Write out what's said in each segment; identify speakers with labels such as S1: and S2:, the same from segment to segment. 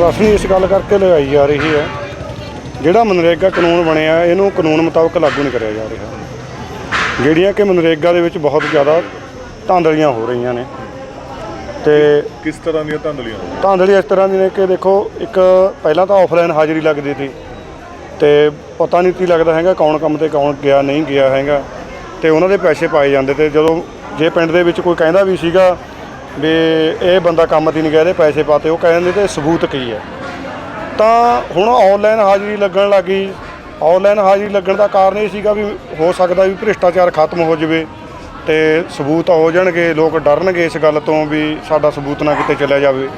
S1: ਰਸਮੀ ਇਸ ਗੱਲ ਕਰਕੇ ਲਗਾਈ ਜਾ ਰਹੀ ਹੈ। ਜਿਹੜਾ ਮਨਰੇਗਾ ਕਾਨੂੰਨ ਬਣਿਆ ਇਹਨੂੰ ਕਾਨੂੰਨ ਮੁਤਾਬਕ ਲਾਗੂ ਨਹੀਂ ਕਰਿਆ ਜਾ ਰਿਹਾ। ਜਿਹੜੀਆਂ ਕਿ ਮਨਰੇਗਾ ਦੇ ਵਿੱਚ ਬਹੁਤ ਜ਼ਿਆਦਾ ਧਾਂਦਲੀਆਂ ਹੋ ਰਹੀਆਂ ਨੇ। ਤੇ
S2: ਕਿਸ ਤਰ੍ਹਾਂ ਦੀਆਂ ਧਾਂਦਲੀਆਂ?
S1: ਧਾਂਦਲੀ ਇਸ ਤਰ੍ਹਾਂ ਦੀ ਨੇ ਕਿ ਦੇਖੋ ਇੱਕ ਪਹਿਲਾਂ ਤਾਂ ਆਫਲਾਈਨ ਹਾਜ਼ਰੀ ਲੱਗਦੀ ਸੀ। ਤੇ ਪਤਾ ਨਹੀਂ ਕੀ ਲੱਗਦਾ ਹੈਗਾ ਕੌਣ ਕੰਮ ਤੇ ਕੌਣ ਗਿਆ ਨਹੀਂ ਗਿਆ ਹੈਗਾ। ਤੇ ਉਹਨਾਂ ਦੇ ਪੈਸੇ ਪਾਏ ਜਾਂਦੇ ਤੇ ਜਦੋਂ ਜੇ ਪਿੰਡ ਦੇ ਵਿੱਚ ਕੋਈ ਕਹਿੰਦਾ ਵੀ ਸੀਗਾ ਵੀ ਇਹ ਬੰਦਾ ਕੰਮ ਤੇ ਨਹੀਂ ਕਹਿ ਇਹਦੇ ਪੈਸੇ ਪਾਤੇ, ਉਹ ਕਹਿੰਦੇ ਤੇ ਸਬੂਤ ਕੀ ਹੈ? ਤਾਂ ਹੁਣ ਆਨਲਾਈਨ ਹਾਜ਼ਰੀ ਲੱਗਣ ਲੱਗੀ ਆਨਲਾਈਨ ਹਾਜ਼ਰੀ ਲੱਗਣ ਦਾ ਕਾਰਨ ਇਹ ਸੀਗਾ ਵੀ ਹੋ ਸਕਦਾ ਵੀ ਭ੍ਰਿਸ਼ਟਾਚਾਰ ਖਤਮ ਹੋ ਜਾਵੇ ਤੇ ਸਬੂਤ ਹੋ ਜਾਣਗੇ, ਲੋਕ ਡਰਨਗੇ ਇਸ ਗੱਲ ਤੋਂ ਵੀ ਸਾਡਾ ਸਬੂਤ ਨਾ ਕਿਤੇ ਚਲਿਆ ਜਾਵੇ।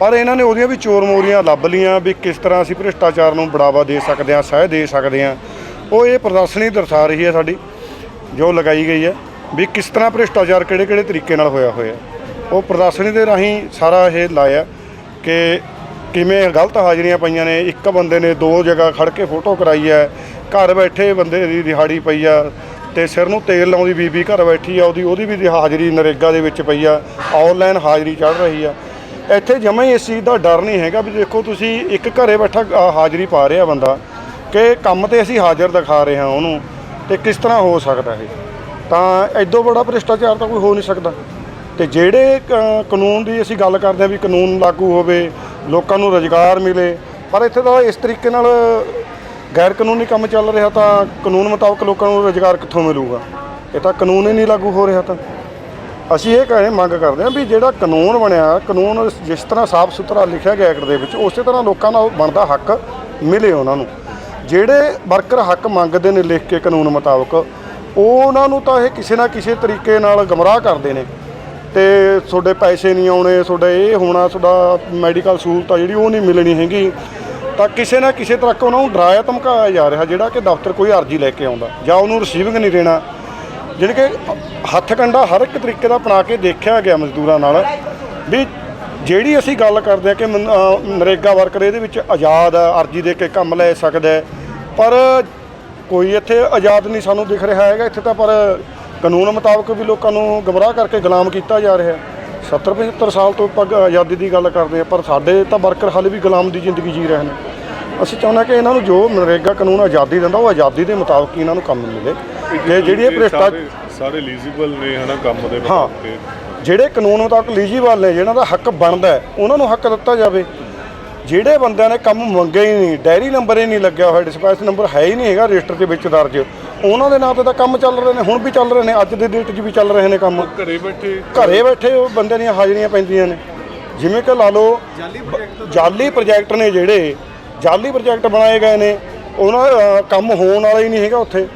S1: ਪਰ ਇਹਨਾਂ ਨੇ ਉਹਦੀਆਂ ਵੀ ਚੋਰ ਮੋਰੀਆਂ ਲੱਭ ਲੀਆਂ ਵੀ ਕਿਸ ਤਰ੍ਹਾਂ ਅਸੀਂ ਭ੍ਰਿਸ਼ਟਾਚਾਰ ਨੂੰ ਬੜਾਵਾ ਦੇ ਸਕਦੇ ਹਾਂ, ਸਹਿ ਦੇ ਸਕਦੇ ਹਾਂ। ਉਹ ਇਹ ਪ੍ਰਦਰਸ਼ਨੀ ਦਰਸਾ ਰਹੀ ਹੈ ਸਾਡੀ, ਜੋ ਲਗਾਈ ਗਈ ਹੈ ਵੀ ਕਿਸ ਤਰ੍ਹਾਂ ਭ੍ਰਿਸ਼ਟਾਚਾਰ ਕਿਹੜੇ ਕਿਹੜੇ ਤਰੀਕੇ ਨਾਲ ਹੋਇਆ ਹੋਇਆ। ਉਹ ਪ੍ਰਦਰਸ਼ਨੀ ਦੇ ਰਾਹੀਂ ਸਾਰਾ ਇਹ ਲਾਇਆ ਕਿ ਕਿਵੇਂ ਗਲਤ ਹਾਜ਼ਰੀਆਂ ਪਈਆਂ ਨੇ। ਇੱਕ ਬੰਦੇ ਨੇ ਦੋ ਜਗ੍ਹਾ ਖੜ ਕੇ ਫੋਟੋ ਕਰਾਈ ਹੈ। ਘਰ ਬੈਠੇ ਬੰਦੇ ਦੀ ਦਿਹਾੜੀ ਪਈ ਆ ਤੇ ਸਿਰ ਨੂੰ ਤੇਲ ਲਾਉਂਦੀ ਬੀਬੀ ਘਰ ਬੈਠੀ ਆ, ਉਹਦੀ ਉਹਦੀ ਵੀ ਹਾਜ਼ਰੀ ਨਰੇਗਾ ਦੇ ਵਿੱਚ ਪਈ ਆ। ਆਨਲਾਈਨ ਹਾਜ਼ਰੀ ਚੜ ਰਹੀ ਆ। ਇੱਥੇ ਜਮਾਂ ਹੀ ਇਸ ਚੀਜ਼ ਦਾ ਡਰ ਨਹੀਂ ਹੈਗਾ ਵੀ ਦੇਖੋ ਤੁਸੀਂ ਇੱਕ ਘਰੇ ਬੈਠਾ ਹਾਜ਼ਰੀ ਪਾ ਰਿਹਾ ਬੰਦਾ ਕਿ ਕੰਮ ਤੇ ਅਸੀਂ ਹਾਜ਼ਰ ਦਿਖਾ ਰਹੇ ਹਾਂ ਉਹਨੂੰ ਤੇ ਕਿਸ ਤਰ੍ਹਾਂ ਹੋ ਸਕਦਾ ਇਹ? ਤਾਂ ਐਡੋ ਬੜਾ ਭ੍ਰਿਸ਼ਟਾਚਾਰ ਤਾਂ ਕੋਈ ਹੋ ਨਹੀਂ ਸਕਦਾ। ਤੇ ਜਿਹੜੇ ਕ- ਕਾਨੂੰਨ ਦੀ ਅਸੀਂ ਗੱਲ ਕਰਦੇ ਹਾਂ ਵੀ ਕਾਨੂੰਨ ਲਾਗੂ ਹੋਵੇ, ਲੋਕਾਂ ਨੂੰ ਰੁਜ਼ਗਾਰ ਮਿਲੇ, ਪਰ ਇੱਥੇ ਤਾਂ ਇਸ ਤਰੀਕੇ ਨਾਲ ਗੈਰ ਕਾਨੂੰਨੀ ਕੰਮ ਚੱਲ ਰਿਹਾ ਤਾਂ ਕਾਨੂੰਨ ਮੁਤਾਬਕ ਲੋਕਾਂ ਨੂੰ ਰੁਜ਼ਗਾਰ ਕਿੱਥੋਂ ਮਿਲੂਗਾ? ਇਹ ਤਾਂ ਕਾਨੂੰਨ ਹੀ ਨਹੀਂ ਲਾਗੂ ਹੋ ਰਿਹਾ ਤਾਂ। ਅਸੀਂ ਇਹ ਕਹਿੰਦੇ ਮੰਗ ਕਰਦੇ ਹਾਂ ਵੀ ਜਿਹੜਾ ਕਾਨੂੰਨ ਬਣਿਆ, ਕਾਨੂੰਨ ਜਿਸ ਤਰ੍ਹਾਂ ਸਾਫ਼ ਸੁਥਰਾ ਲਿਖਿਆ ਗਿਆ ਐਕਟ ਦੇ ਵਿੱਚ, ਉਸੇ ਤਰ੍ਹਾਂ ਲੋਕਾਂ ਦਾ ਬਣਦਾ ਹੱਕ ਮਿਲੇ ਉਹਨਾਂ ਨੂੰ। ਜਿਹੜੇ ਵਰਕਰ ਹੱਕ ਮੰਗਦੇ ਨੇ ਲਿਖ ਕੇ ਕਾਨੂੰਨ ਮੁਤਾਬਕ ਉਹਨਾਂ ਨੂੰ ਤਾਂ ਇਹ ਕਿਸੇ ਨਾ ਕਿਸੇ ਤਰੀਕੇ ਨਾਲ ਗਮਰਾਹ ਕਰਦੇ ਨੇ। ਤੇ ਤੁਹਾਡੇ ਪੈਸੇ ਨਹੀਂ ਆਉਣੇ, ਤੁਹਾਡਾ ਇਹ ਹੋਣਾ, ਤੁਹਾਡਾ ਮੈਡੀਕਲ ਸਹੂਲਤ ਆ ਜਿਹੜੀ ਉਹ ਨਹੀਂ ਮਿਲਣੀ ਹੈਗੀ। ਤਾਂ ਕਿਸੇ ਨਾ ਕਿਸੇ ਤਰ੍ਹਾਂ ਉਹਨਾਂ ਨੂੰ ਡਰਾਇਆ ਧਮਕਾਇਆ ਜਾ ਰਿਹਾ ਜਿਹੜਾ ਕਿ ਦਫ਼ਤਰ ਕੋਈ ਅਰਜ਼ੀ ਲੈ ਕੇ ਆਉਂਦਾ ਜਾਂ ਉਹਨੂੰ ਰਿਸੀਵਿੰਗ ਨਹੀਂ ਦੇਣਾ। ਜਿਹੜੀ ਕਿ ਹੱਥ ਕੰਡਾ ਹਰ ਇੱਕ ਤਰੀਕੇ ਦਾ ਅਪਣਾ ਕੇ ਦੇਖਿਆ ਗਿਆ ਮਜ਼ਦੂਰਾਂ ਨਾਲ ਵੀ ਜਿਹੜੀ ਅਸੀਂ ਗੱਲ ਕਰਦੇ ਆ ਕਿ ਨਰੇਗਾ ਵਰਕਰ ਇਹਦੇ ਵਿੱਚ ਆਜ਼ਾਦ ਆ, ਅਰਜ਼ੀ ਦੇ ਕੇ ਕੰਮ ਲੈ ਸਕਦਾ ਪਰ ਕੋਈ ਇੱਥੇ ਆਜ਼ਾਦ ਨਹੀਂ ਸਾਨੂੰ ਦਿਖ ਰਿਹਾ ਹੈਗਾ, ਇੱਥੇ ਤਾਂ ਪਰ ਕਾਨੂੰਨ ਮੁਤਾਬਕ ਵੀ ਲੋਕਾਂ ਨੂੰ ਗਮਰਾਹ ਕਰਕੇ ਗੁਲਾਮ ਕੀਤਾ ਜਾ ਰਿਹਾ 70 75 ਸਾਲ ਤੋਂ ਆਪਾਂ ਗ- ਆਜ਼ਾਦੀ ਦੀ ਗੱਲ ਕਰਦੇ ਆ ਪਰ ਸਾਡੇ ਤਾਂ ਵਰਕਰ ਹਾਲੇ ਵੀ ਗੁਲਾਮ ਦੀ ਜ਼ਿੰਦਗੀ ਜੀ ਰਹੇ ਨੇ। ਅਸੀਂ ਚਾਹੁੰਦੇ ਕਿ ਇਹਨਾਂ ਨੂੰ ਜੋ ਨਰੇਗਾ ਕਾਨੂੰਨ ਆਜ਼ਾਦੀ ਦਿੰਦਾ ਉਹ ਆਜ਼ਾਦੀ ਦੇ ਮੁਤਾਬਕ ਇਹਨਾਂ ਨੂੰ ਕੰਮ ਮਿਲੇ। ਜੇ ਜਿਹੜੀ ਇਹ ਭ੍ਰਿਸ਼ਟਾ
S2: ਸਾਰੇ- ਐਲੀਜੀਬਲ ਨੇ ਹਨਾ ਕੰਮ ਦੇ
S1: ਹਾਂ। ਜਿਹੜੇ ਕਾਨੂੰਨ ਮੁਤਾਬਕ ਐਲੀਜੀਬਲ ਨੇ ਜਿਹਨਾਂ ਦਾ ਹੱਕ ਬਣਦਾ ਉਹਨਾਂ ਨੂੰ ਹੱਕ ਦਿੱਤਾ ਜਾਵੇ। ਜਿਹੜੇ ਬੰਦਿਆਂ ਨੇ ਕੰਮ ਮੰਗਿਆ ਹੀ ਨਹੀਂ ਡੈਰੀ ਨੰਬਰ ਹੀ ਨਹੀਂ ਲੱਗਿਆ ਹੋਇਆ ਡਿਸਪੈਚ ਨੰਬਰ ਹੈ ਹੀ ਨਹੀਂ ਹੈਗਾ ਰਜਿਸਟਰ ਦੇ ਵਿੱਚ ਦਰਜ। ਉਹਨਾਂ ਦੇ ਨਾਂ ਤੇ ਤਾਂ ਕੰਮ ਚੱਲ ਰਹੇ ਨੇ ਹੁਣ ਵੀ ਚੱਲ ਰਹੇ ਨੇ ਅੱਜ ਦੇ ਡੇਟ 'ਚ ਵੀ ਚੱਲ ਰਹੇ ਨੇ ਕੰਮ।
S2: ਘਰੇ ਬੈਠੇ।
S1: ਘਰੇ ਬੈਠੇ ਉਹ ਬੰਦੇ ਦੀਆਂ ਹਾਜ਼ਰੀਆਂ ਪੈਂਦੀਆਂ ਨੇ। ਜਿਵੇਂ ਕਿ ਲਾ ਲਓ ਜਾਲੀ ਪ੍ਰੋਜੈਕਟ ਨੇ ਜਿਹੜੇ ਜਾਲੀ ਪ੍ਰੋਜੈਕਟ ਬਣਾਏ ਗਏ ਨੇ ਉਹਨਾਂ ਕੰਮ ਹੋਣ ਵਾਲਾ ਹੀ ਨਹੀਂ ਹੈਗਾ ਉੱਥੇ।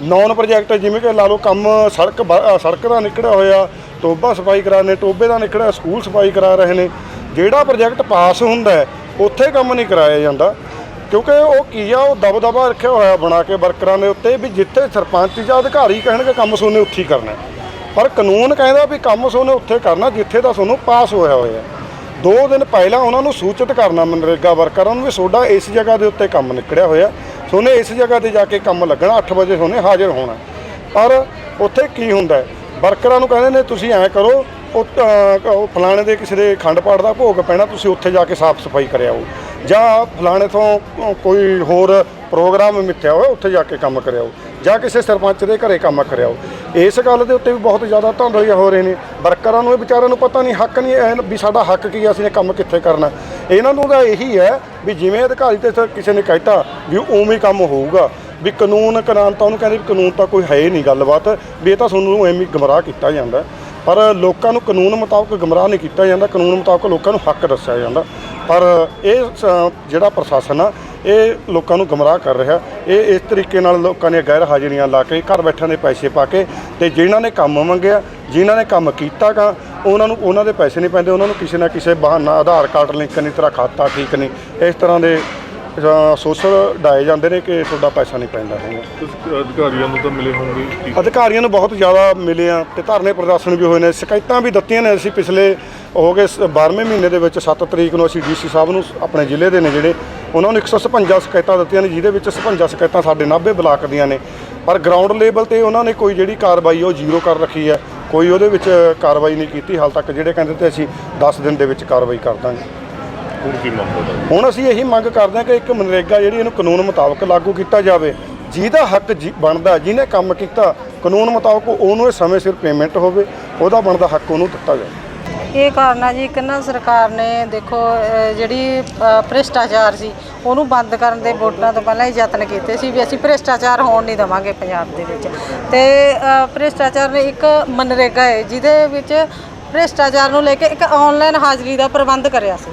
S1: ਨੌਨ ਪ੍ਰੋਜੈਕਟ ਜਿਵੇਂ ਕਿ ਲਾ ਲਓ ਕੰਮ ਸੜਕ ਸੜਕ ਦਾ ਨਿਕਲਿਆ ਹੋਇਆ ਟੋਬਾ ਸਫ਼ਾਈ ਕਰਾ ਨੇ ਟੋਬੇ ਦਾ ਨਿਕਲਿਆ ਸਕੂਲ ਸਫ਼ਾਈ ਕਰਾ ਰਹੇ ਨੇ। ਜਿਹੜਾ ਪ੍ਰੋਜੈਕਟ ਪਾਸ ਹੁੰਦਾ ਉੱਥੇ ਕੰਮ ਨਹੀਂ ਕਰਾਇਆ ਜਾਂਦਾ। ਕਿਉਂਕਿ ਉਹ ਕੀ ਆ, ਉਹ ਦਬਦਬਾ ਰੱਖਿਆ ਹੋਇਆ ਬਣਾ ਕੇ ਵਰਕਰਾਂ ਦੇ ਉੱਤੇ ਵੀ ਜਿੱਥੇ ਸਰਪੰਚ ਜਾਂ ਅਧਿਕਾਰੀ ਕਹਿਣਗੇ ਕੰਮ ਸੋਨੇ ਉੱਥੇ ਹੀ ਕਰਨਾ ਪਰ ਕਾਨੂੰਨ ਕਹਿੰਦਾ ਵੀ ਕੰਮ ਸੋਨੇ ਉੱਥੇ ਕਰਨਾ ਜਿੱਥੇ ਦਾ ਤੁਹਾਨੂੰ ਪਾਸ ਹੋਇਆ ਹੋਇਆ ਦੋ ਦਿਨ ਪਹਿਲਾਂ ਉਹਨਾਂ ਨੂੰ ਸੂਚਿਤ ਕਰਨਾ ਮਨਰੇਗਾ ਵਰਕਰਾਂ ਨੂੰ ਵੀ ਤੁਹਾਡਾ ਇਸ ਜਗ੍ਹਾ ਦੇ ਉੱਤੇ ਕੰਮ ਨਿਕੜਿਆ ਹੋਇਆ। ਸੋਨੇ ਇਸ ਜਗ੍ਹਾ ਤੇ ਜਾ ਕੇ ਕੰਮ ਲੱਗਣਾ 8 ਵਜੇ ਸੋਨੇ ਹਾਜ਼ਰ ਹੋਣਾ। ਪਰ ਉੱਥੇ ਕੀ ਹੁੰਦਾ ਵਰਕਰਾਂ ਨੂੰ ਕਹਿੰਦੇ ਨੇ, ਤੁਸੀਂ ਐਂ ਕਰੋ, ਉਹ ਫਲਾਣੇ ਦੇ ਕਿਸੇ ਦੇ ਖੰਡ ਪਾਠ ਦਾ ਭੋਗ ਪੈਣਾ, ਤੁਸੀਂ ਉੱਥੇ ਜਾ ਕੇ ਸਾਫ਼ ਸਫ਼ਾਈ ਕਰਿਆਓ ਜਾਂ ਫਲਾਣੇ ਤੋਂ ਕੋਈ ਹੋਰ ਪ੍ਰੋਗਰਾਮ ਮਿੱਥਿਆ ਹੋਇਆ ਉੱਥੇ ਜਾ ਕੇ ਕੰਮ ਕਰਿਆਓ ਜਾਂ ਕਿਸੇ ਸਰਪੰਚ ਦੇ ਘਰੇ ਕੰਮ ਕਰਿਆਓ ਇਸ ਗੱਲ ਦੇ ਉੱਤੇ ਵੀ ਬਹੁਤ ਜ਼ਿਆਦਾ ਧੰਦਲੀਆਂ ਹੋ ਰਹੇ ਨੇ। ਵਰਕਰਾਂ ਨੂੰ ਇਹ ਵਿਚਾਰਿਆਂ ਨੂੰ ਪਤਾ ਨਹੀਂ, ਹੱਕ ਨਹੀਂ ਐਨ ਵੀ ਸਾਡਾ ਹੱਕ ਕੀ ਆ, ਅਸੀਂ ਨੇ ਕੰਮ ਕਿੱਥੇ ਕਰਨਾ। ਇਹਨਾਂ ਨੂੰ ਤਾਂ ਇਹੀ ਹੈ ਵੀ ਜਿਵੇਂ ਅਧਿਕਾਰੀ ਤੇ ਕਿਸੇ ਨੇ ਕਹਿਤਾ ਵੀ ਉਵੇਂ ਹੀ ਕੰਮ ਹੋਊਗਾ, ਵੀ ਕਾਨੂੰਨ ਕਾਨੂੰਨਤਾ ਉਹਨੂੰ ਕਹਿੰਦੇ ਵੀ ਕਾਨੂੰਨ ਤਾਂ ਕੋਈ ਹੈ ਹੀ ਨਹੀਂ ਗੱਲਬਾਤ, ਵੀ ਇਹ ਤਾਂ ਤੁਹਾਨੂੰ ਐਵੇਂ ਹੀ ਗਮਰਾਹ ਕੀਤਾ ਜਾਂਦਾ। ਪਰ ਲੋਕਾਂ ਨੂੰ ਕਾਨੂੰਨ ਮੁਤਾਬਕ ਗਮਰਾਹ ਨਹੀਂ ਕੀਤਾ ਜਾਂਦਾ, ਕਾਨੂੰਨ ਮੁਤਾਬਕ ਲੋਕਾਂ ਨੂੰ ਹੱਕ ਦੱਸਿਆ ਜਾਂਦਾ। ਪਰ ਇਹ ਸ- ਜਿਹੜਾ ਪ੍ਰਸ਼ਾਸਨ ਆ, ਇਹ ਲੋਕਾਂ ਨੂੰ ਗਮਰਾਹ ਕਰ ਰਿਹਾ। ਇਹ ਇਸ ਤਰੀਕੇ ਨਾਲ ਲੋਕਾਂ ਦੀਆਂ ਗੈਰ ਹਾਜ਼ਰੀਆਂ ਲਾ ਕੇ, ਘਰ ਬੈਠਿਆਂ ਦੇ ਪੈਸੇ ਪਾ ਕੇ ਤੇ ਜਿਨ੍ਹਾਂ ਨੇ ਕੰਮ ਮੰਗਿਆ, ਜਿਨ੍ਹਾਂ ਨੇ ਕੰਮ ਕੀਤਾ ਗਾ, ਉਹਨਾਂ ਨੂੰ, ਉਹਨਾਂ ਦੇ ਪੈਸੇ ਨਹੀਂ ਪੈਂਦੇ, ਉਹਨਾਂ ਨੂੰ ਕਿਸੇ ਨਾ ਕਿਸੇ ਬਹਾਨਾ, ਆਧਾਰ ਕਾਰਡ ਲਿੰਕ ਨਹੀਂ, ਤੇਰਾ ਖਾਤਾ ਠੀਕ ਨਹੀਂ, ਇਸ ਤਰ੍ਹਾਂ ਦੇ ਸੋਸ਼ਲ ਡਾਏ ਜਾਂਦੇ ਨੇ ਕਿ ਤੁਹਾਡਾ ਪੈਸਾ ਨਹੀਂ ਪੈਂਦਾ ਹੈਗਾ
S2: ਤੁਸੀਂ ਅਧਿਕਾਰੀਆਂ ਨੂੰ ਤਾਂ ਮਿਲੇ ਹੋਣਗੇ ਕੀ-
S1: ਅਧਿਕਾਰੀਆਂ ਨੂੰ ਬਹੁਤ ਜ਼ਿਆਦਾ ਮਿਲੇ ਆ ਤੇ ਧਰਨੇ ਪ੍ਰਦਰਸ਼ਨ ਵੀ ਹੋਏ ਨੇ। ਸ਼ਿਕਾਇਤਾਂ ਵੀ ਦਿੱਤੀਆਂ ਨੇ ਅਸੀਂ ਪਿਛਲੇ ਹੋ ਗਏ 12ਵੇਂ ਮਹੀਨੇ ਦੇ ਵਿੱਚ 7 ਤਰੀਕ ਨੂੰ ਅਸੀਂ ਡੀਸੀ ਸਾਹਿਬ ਨੂੰ ਆਪਣੇ ਜ਼ਿਲ੍ਹੇ ਦੇ ਨੇ ਜਿਹੜੇ ਉਹਨਾਂ ਨੂੰ 156 ਸ਼ਿਕਾਇਤਾਂ ਦਿੱਤੀਆਂ ਨੇ ਜਿਹਦੇ ਵਿੱਚ 56 ਸ਼ਿਕਾਇਤਾਂ ਸਾਡੇ ਨਾਭੇ ਬਲਾਕ ਦੀਆਂ ਨੇ। ਪਰ ਗਰਾਊਂਡ ਲੈਵਲ ਤੇ ਉਹਨਾਂ ਨੇ ਕੋਈ ਜਿਹੜੀ ਕਾਰਵਾਈ ਉਹ ਜ਼ੀਰੋ ਕਰ ਰੱਖੀ ਹੈ। ਕੋਈ ਉਹਦੇ ਵਿੱਚ ਕਾਰਵਾਈ ਨਹੀਂ ਕੀਤੀ। ਹਾਲ ਤੱਕ ਜਿਹੜੇ ਕਹਿੰਦੇ ਤੇ ਅਸੀਂ 10 ਦਿਨ ਦੇ ਵਿੱਚ ਕਾਰਵਾਈ ਕਰ ਦਾਂਗੇ।
S2: ਕੀ ਮੰਗ ਕਰਦਾ
S1: ਹੁਣ ਅਸੀਂ ਇਹੀ ਮੰਗ ਕਰਦੇ ਹਾਂ ਕਿ ਇੱਕ ਮਨਰੇਗਾ ਜਿਹੜੀ ਇਹਨੂੰ ਕਾਨੂੰਨ ਮੁਤਾਬਕ ਲਾਗੂ ਕੀਤਾ ਜਾਵੇ। ਜਿਹਦਾ ਹੱਕ ਜੀ- ਬਣਦਾ ਜਿਹਨੇ ਕੰਮ ਕੀਤਾ ਕਾਨੂੰਨ ਮੁਤਾਬਕ ਉਹਨੂੰ ਇਹ ਸਮੇਂ ਸਿਰ ਪੇਮੈਂਟ ਹੋਵੇ ਉਹਦਾ ਬਣਦਾ ਹੱਕ ਉਹਨੂੰ ਦਿੱਤਾ ਜਾਵੇ।
S3: ਇਹ ਕਾਰਨ ਆ ਜੀ ਕਿ ਨਾ ਸਰਕਾਰ ਨੇ ਦੇਖੋ ਅਹ ਜਿਹੜੀ ਅਹ ਭ੍ਰਿਸ਼ਟਾਚਾਰ ਸੀ ਉਹਨੂੰ ਬੰਦ ਕਰਨ ਦੇ ਵੋਟਾਂ ਤੋਂ ਪਹਿਲਾਂ ਹੀ ਯਤਨ ਕੀਤੇ ਸੀ ਵੀ ਅਸੀਂ ਭ੍ਰਿਸ਼ਟਾਚਾਰ ਹੋਣ ਨਹੀਂ ਦੇਵਾਂਗੇ ਪੰਜਾਬ ਦੇ ਵਿੱਚ। ਤੇ ਅਹ ਭ੍ਰਿਸ਼ਟਾਚਾਰ ਨੇ ਇੱਕ ਮਨਰੇਗਾ ਹੈ ਜਿਹਦੇ ਵਿੱਚ ਭ੍ਰਿਸ਼ਟਾਚਾਰ ਨੂੰ ਲੈ ਕੇ ਇੱਕ ਆਨਲਾਈਨ ਹਾਜ਼ਰੀ ਦਾ ਪ੍ਰਬੰਧ ਕਰਿਆ ਸੀ।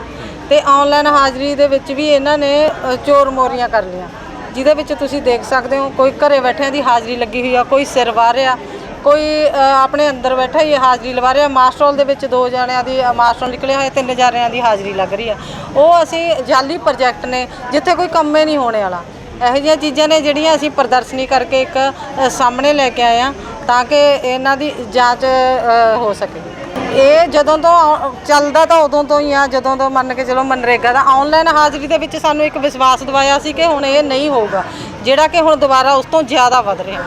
S3: ਤੇ ਆਨਲਾਈਨ ਹਾਜ਼ਰੀ ਦੇ ਵਿੱਚ ਵੀ ਇਹਨਾਂ ਨੇ ਅ, ਚੋਰ ਮੋਰੀਆਂ ਕਰ ਲਈਆਂ। ਜਿਹਦੇ ਵਿੱਚ ਤੁਸੀਂ ਦੇਖ ਸਕਦੇ ਹੋ ਕੋਈ ਘਰੇ ਬੈਠਿਆਂ ਦੀ ਹਾਜ਼ਰੀ ਲੱਗੀ ਹੋਈ ਆ ਕੋਈ ਸਿਰ ਵਾਹ ਰਿਹਾ ਕੋਈ ਅ, ਆਪਣੇ ਅੰਦਰ ਬੈਠਾ ਹੀ ਹਾਜ਼ਰੀ ਲਵਾ ਰਿਹਾ। ਮਾਸਟਰੋਲ ਦੇ ਵਿੱਚ ਦੋ ਜਣਿਆਂ ਦੀ ਅ, ਮਾਸਟਰੋਲ ਨਿਕਲੇ ਹੋਏ ਤਿੰਨ ਜਣਿਆਂ ਦੀ ਹਾਜ਼ਰੀ ਲੱਗ ਰਹੀ ਆ। ਉਹ ਅਸੀਂ ਜਾਲੀ ਪ੍ਰੋਜੈਕਟ ਨੇ ਜਿੱਥੇ ਕੋਈ ਕੰਮ ਨਹੀਂ ਹੋਣੇ ਵਾਲਾ। ਇਹੋ ਜਿਹੀਆਂ ਚੀਜ਼ਾਂ ਨੇ ਜਿਹੜੀਆਂ ਅਸੀਂ ਪ੍ਰਦਰਸ਼ਨੀ ਕਰਕੇ ਇੱਕ ਅ, ਸਾਹਮਣੇ ਲੈ ਕੇ ਆਏ ਆ ਤਾਂ ਕਿ ਇਹਨਾਂ ਦੀ ਜਾਂਚ ਅ, ਹੋ ਸਕੇ। ਇਹ ਜਦੋਂ ਤੋਂ ਆ- ਚੱਲਦਾ ਤਾਂ ਉਦੋਂ ਤੋਂ ਹੀ ਆ, ਜਦੋਂ ਤੋਂ ਮੰਨ ਕੇ ਚਲੋ ਮਨਰੇਗਾ ਦਾ ਆਨਲਾਈਨ ਹਾਜ਼ਰੀ ਦੇ ਵਿੱਚ ਸਾਨੂੰ ਇੱਕ ਵਿਸ਼ਵਾਸ ਦਿਵਾਇਆ ਸੀ ਕਿ ਹੁਣ ਇਹ ਨਹੀਂ ਹੋਊਗਾ, ਜਿਹੜਾ ਕਿ ਹੁਣ ਦੁਬਾਰਾ ਉਸ ਤੋਂ ਜ਼ਿਆਦਾ ਵੱਧ ਰਿਹਾ।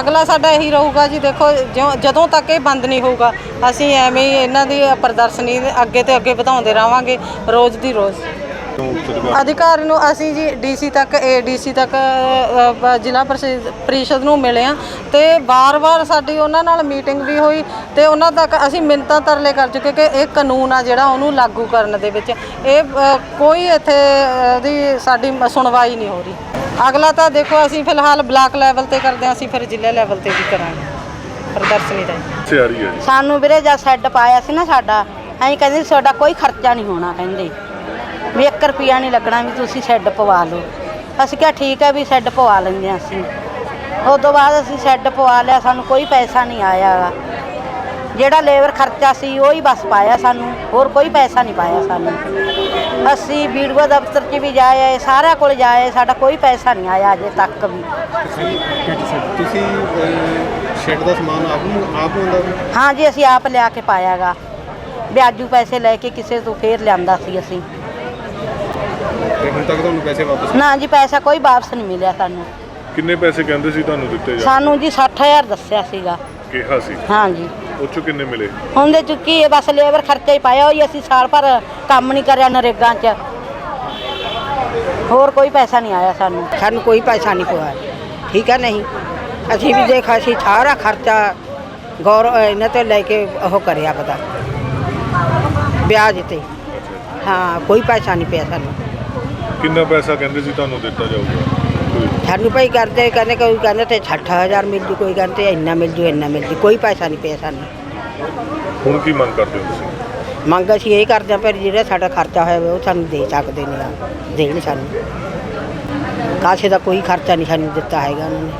S3: ਅਗਲਾ ਸਾਡਾ ਇਹੀ ਰਹੂਗਾ ਜੀ, ਦੇਖੋ, ਜਿਉਂ- ਜਦੋਂ ਤੱਕ ਇਹ ਬੰਦ ਨਹੀਂ ਹੋਊਗਾ, ਅਸੀਂ ਐਵੇਂ ਹੀ ਇਹਨਾਂ ਦੀ ਪ੍ਰਦਰਸ਼ਨੀ ਅੱਗੇ ਤੇ ਅੱਗੇ ਵਧਾਉਂਦੇ ਰਹਾਂਗੇ, ਰੋਜ਼ ਦੀ ਰੋਜ਼। ਅਧਿਕਾਰੀ ਨੂੰ ਅਸੀਂ ਜੀ ਡੀਸੀ ਤੱਕ ਏਡੀਸੀ ਤੱਕ ਅ, ਅ, ਜ਼ਿਲ੍ਹਾ ਪ੍ਰਸ਼ਦ- ਪ੍ਰੀਸ਼ਦ ਨੂੰ ਮਿਲੇ ਆ ਤੇ ਵਾਰ-ਵਾਰ ਸਾਡੀ ਉਹਨਾਂ ਨਾਲ ਮੀਟਿੰਗ ਵੀ ਹੋਈ ਤੇ ਉਹਨਾਂ ਤੱਕ ਅਸੀਂ ਮਿੰਨਤਾਂ ਤਰਲੇ ਕਰ ਚੁੱਕੇ ਕਿ ਇਹ ਕਾਨੂੰਨ ਆ ਜਿਹੜਾ ਉਹਨੂੰ ਲਾਗੂ ਕਰਨ ਦੇ ਵਿੱਚ। ਇਹ ਅ, ਕੋਈ ਇੱਥੇ ਅ, ਦੀ ਸਾਡੀ ਮ- ਸੁਣਵਾਈ ਨਹੀਂ ਹੋ ਰਹੀ। ਅਗਲਾ ਤਾਂ ਦੇਖੋ ਅਸੀਂ ਫਿਲਹਾਲ ਬਲਾਕ ਲੈਵਲ ਤੇ ਕਰਦੇ ਹਾਂ ਅਸੀਂ ਫਿਰ ਜ਼ਿਲ੍ਹਾ ਲੈਵਲ ਤੇ ਵੀ ਕਰਾਂਗੇ। ਪ੍ਰਦਰਸ਼ਨੀ ਦਾ
S2: ਇੱਥੇ ਆ ਰਹੀ ਹੈ ਜੀ?
S4: ਸਾਨੂੰ ਵੀਰੇ ਜਦ ਸੈੱਡ ਪਾਇਆ ਸੀ ਨਾ ਸਾਡਾ ਅਸੀਂ ਕਹਿੰਦੇ ਸੀ ਤੁਹਾਡਾ ਕੋਈ ਖਰਚਾ ਨਹੀਂ ਹੋਣਾ ਕਹਿੰਦੇ। ਵੀ 1 ਰੁਪਿਆ ਨਹੀਂ ਲੱਗਣਾ ਵੀ ਤੁਸੀਂ ਸੈੱਡ ਪਵਾ ਲਓ। ਅਸੀਂ ਕਿਹਾ ਠੀਕ ਹੈ ਵੀ ਸੈੱਡ ਪਵਾ ਲੈਂਦੇ ਹਾਂ ਅਸੀਂ। ਉਸ ਤੋਂ ਬਾਅਦ ਅਸੀਂ ਸੈੱਡ ਪਵਾ ਲਿਆ ਸਾਨੂੰ ਕੋਈ ਪੈਸਾ ਨਹੀਂ ਆਇਆ ਗਾ। ਜਿਹੜਾ ਲੇਬਰ ਖਰਚਾ ਸੀ ਉਹ ਹੀ ਬਸ ਪਾਇਆ ਸਾਨੂੰ ਹੋਰ ਕੋਈ ਪੈਸਾ ਨਹੀਂ ਪਾਇਆ ਸਾਨੂੰ। ਅਸੀਂ ਵੀਡੀਓ ਦਫ਼ਤਰ 'ਚ ਵੀ ਜਾਏ ਸਾਰਿਆਂ ਕੋਲ ਜਾਏ ਸਾਡਾ ਕੋਈ ਪੈਸਾ ਨਹੀਂ ਆਇਆ ਅਜੇ ਤੱਕ ਵੀ।
S5: ਤੁਸੀਂ ਤੁਸੀਂ ਸ਼ੈੱਡ ਦਾ ਸਮਾਨ ਆਪ ਨੂੰ ਆਪ ਹੁੰਦਾ ਵਾ?
S4: ਹਾਂ? ਜੀ ਅਸੀਂ ਆਪ ਲਿਆ ਕੇ ਪਾਇਆਗਾ ਵਿਆਜੂ ਪੈਸੇ ਲੈ ਕੇ ਕਿਸੇ ਤੋਂ ਫੇਰ ਲਿਆਂਦਾ ਸੀ ਅਸੀਂ।
S5: ਤੇ ਹੁਣ ਤੱਕ ਤੁਹਾਨੂੰ ਪੈਸੇ ਵਾਪਸ
S4: ਨਾ ਜੀ ਪੈਸਾ ਕੋਈ ਵਾਪਸ ਨਹੀਂ ਮਿਲਿਆ ਸਾਨੂੰ।
S2: ਕਿੰਨੇ ਪੈਸੇ ਕਹਿੰਦੇ ਸੀ ਤੁਹਾਨੂੰ ਦਿੱਤੇ ਜਾ
S4: ਸਾਨੂੰ ਜੀ 60000 ਦੱਸਿਆ ਸੀਗਾ।
S2: ਕਿਹਾ ਸੀ?
S4: ਹਾਂ ਜੀ।
S2: ਉਹ ਚੋਂ ਕਿੰਨੇ ਮਿਲੇ?
S4: ਹੁਣ ਦੇ ਚੁੱਕੀ ਹੈ ਬਸ ਲੇਬਰ ਖਰਚਾ ਹੀ ਪਾਇਆ ਹੋਈ ਅਸੀਂ ਸਾਲ ਭਰ ਕੰਮ ਨਹੀਂ ਕਰਿਆ ਨਰੇਗਾ 'ਚ। ਹੋਰ ਕੋਈ ਪੈਸਾ ਨਹੀਂ ਆਇਆ ਸਾਨੂੰ।
S6: ਸਾਨੂੰ ਕੋਈ ਪੈਸਾ ਨਹੀਂ ਪਵਾਇਆ ਠੀਕ ਹੈ ਨਹੀਂ? ਅਸੀਂ ਵੀ ਦੇਖਾ ਸੀ ਸਾਰਾ ਖਰਚਾ ਗੌਰ ਇਹਨਾਂ ਤੋਂ ਲੈ ਕੇ ਉਹ ਕਰਿਆ ਪਤਾ। ਵਿਆਜ ਤੇ। ਹਾਂ ਕੋਈ ਪੈਸਾ ਨਹੀਂ ਪਿਆ ਸਾਨੂੰ।
S2: ਕਿੰਨਾ ਪੈਸਾ ਕਹਿੰਦੇ ਸੀ ਤੁਹਾਨੂੰ ਦਿੱਤਾ ਜਾਊਗਾ? ਕੋਈ
S6: ਸਾਨੂੰ ਭਾਈ ਕਰਦੇ ਕਹਿੰਦੇ ਕੋਈ ਕਹਿੰਦੇ ਤੇ 60000 ਮਿਲ ਜੂ ਕੋਈ ਕਹਿੰਦੇ ਇੰਨਾ ਮਿਲ ਜੂ ਇੰਨਾ ਮਿਲ ਜੂ ਕੋਈ ਪੈਸਾ ਨਹੀਂ ਪਿਆ ਸਾਨੂੰ।
S2: ਹੁਣ ਕੀ ਮੰਗ ਕਰਦੇ ਹੋ ਤੁਸੀਂ?
S6: ਮੰਗ ਅਸੀਂ ਇਹ ਕਰਦੇ ਹਾਂ ਪਰ ਜਿਹੜਾ ਸਾਡਾ ਖਰਚਾ ਹੋਇਆ ਵਾ ਉਹ ਸਾਨੂੰ ਦੇ ਸਕਦੇ ਨੇ ਦੇਣ ਸਾਨੂੰ। ਕਾਸੇ ਦਾ ਕੋਈ ਖਰਚਾ ਨਹੀਂ ਸਾਨੂੰ ਦਿੱਤਾ ਹੈਗਾ ਉਹਨਾਂ ਨੇ।